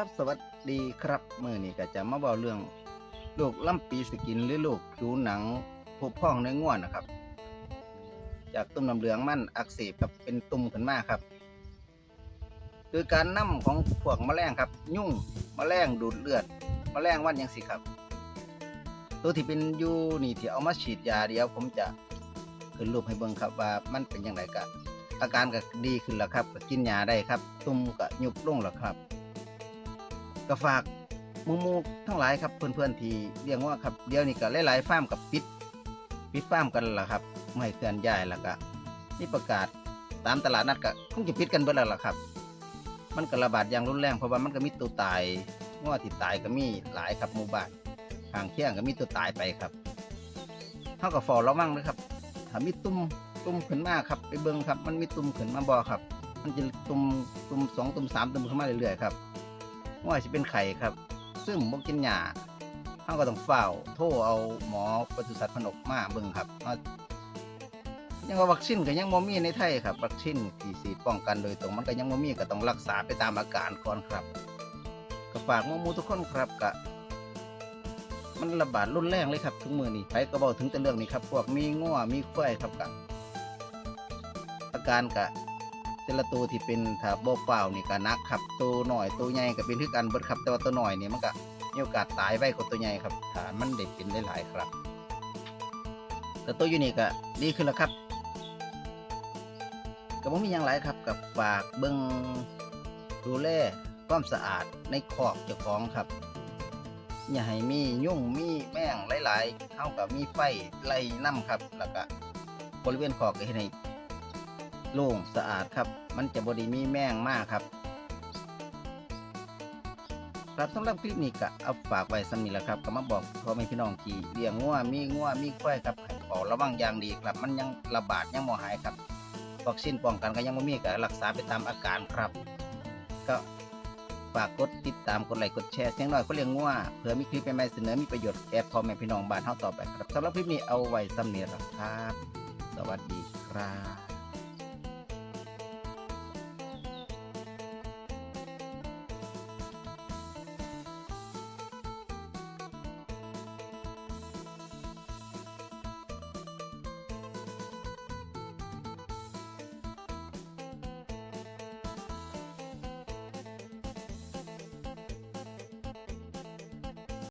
ครับ สวัสดีครับมื่อนี้ก็จะมาบอกเรื่องโรคล่ำปีสกินหรือโรคผิวหนังผุพองในง่วนนะครับ จากตุ่มน้ำเหลืองมันอักเสบกับเป็นตุ่มขึ้นมาครับ คือการนํของพวกแมลงครับ ยุ่งแมลงดูดเลือดแมลงวันยังสิครับ ตัวที่เป็นยูนี่ที่เอามาฉีดยาเดียว ผมจะขึ้นรูปให้เบิ่งครับว่ามันเป็นยังไงกะอาการก็ดีขึ้นแล้วครับก็กินยาได้ครับ ตุ่มก็ยุบลงแล้วครับ ก็ฝากมูมูทั้งหลายครับเพื่อนๆที่เลี้ยงว่าครับเดี๋ยวนี้ก็หลายๆฟาร์มกับปิดปิดฟาร์มกันละครับไม่เคลื่อนย้ายล้วก็นี่ประกาศตามตลาดนัดก็คงจะปิดกันเบิดแล้วล่ะครับ มันก็ระบาดอย่างรุนแรงเพราะว่ามันก็มีตัวตายง้อที่ตายก็มีหลายครับหมู่บ้านทางเที่ยงก็มีตัวตายไปครับเท่ากับฟอระวังนะครับถ้ามีตุ่มตุ่มขึ้นมาครับไปเบิ่งครับ มันมีตุ่มขึ้นมาบ่ครับ มันจะตุ่มตุ่มสองตุ่มสามตุ่มขึ้นมาเรื่อยๆครับ ว่าจะเป็นไข่ครับ ซึ่งบ่กินหญ้าเขาก็ต้องเฝ้าโทรเอาหมอปศุสัตว์พนกมาเบิ่งครับว่ายังว่าวัคซีนก็ยังบ่มีในไทยครับ วัคซีนที่สีป้องกันโดยตรงมันก็ยังบ่มีก็ต้องรักษาไปตามอาการก่อนครับก็ฝากหมู่ๆทุกคนครับก็มันระบาดรุนแรงเลยครับ ทุกมือนี่ไปก็บอกถึงแต่เรื่องนี้ครับ พวกมีง้อมีควายครับกะอาการกะ แต่ละตัวที่เป็นถ้าบ่เปล่านี่ก็นักครับตัวหน่อยตัวใหญ่ก็เป็นคือกันเบิดครับแต่ว่าตัวหน่อยนี่มันก็มีโอกาสตายไวกว่าตัวใหญ่ครับถ้ามันได้เป็นหลายๆครับแต่ตัวอยู่นี่ก็ดีขึ้นแล้วครับก็บ่มีหยังหลายครับกับฝากเบิ่งดูแลความสะอาดในคอกเจ้าของครับ อย่าให้มียุ่งมีแมงหลายๆเท่ากับมีไฟไล่น้ำครับ แล้วก็บริเวณคอกก็ให้ โล่งสะอาดครับ มันจะบไดีมีแมงมากครับ ครับสำหรับคลิปนี้ก็เอาฝากไว้สำนีแหละครับก็มาบอกพ่อแม่พี่น้องที่เลี้ยงงัวมีงัวมีควายครับขอระวังอย่างดีครับ มันยังระบาดยังบ่หายครับวัคซีนป้องกันก็ยังบ่มีก็รักษาไปตามอาการครับ ก็ฝากกดติดตามกดไลค์กดแชร์เสียงหน่อยก็เลี้ยงงัวเพื่อมีคลิปใหม่เสนอมีประโยชน์แก่พ่อแม่พี่น้องบ้านเฮาต่อไปครับสำหรับคลิปนี้เอาไว้สำนีแหลครับ สวัสดีครับ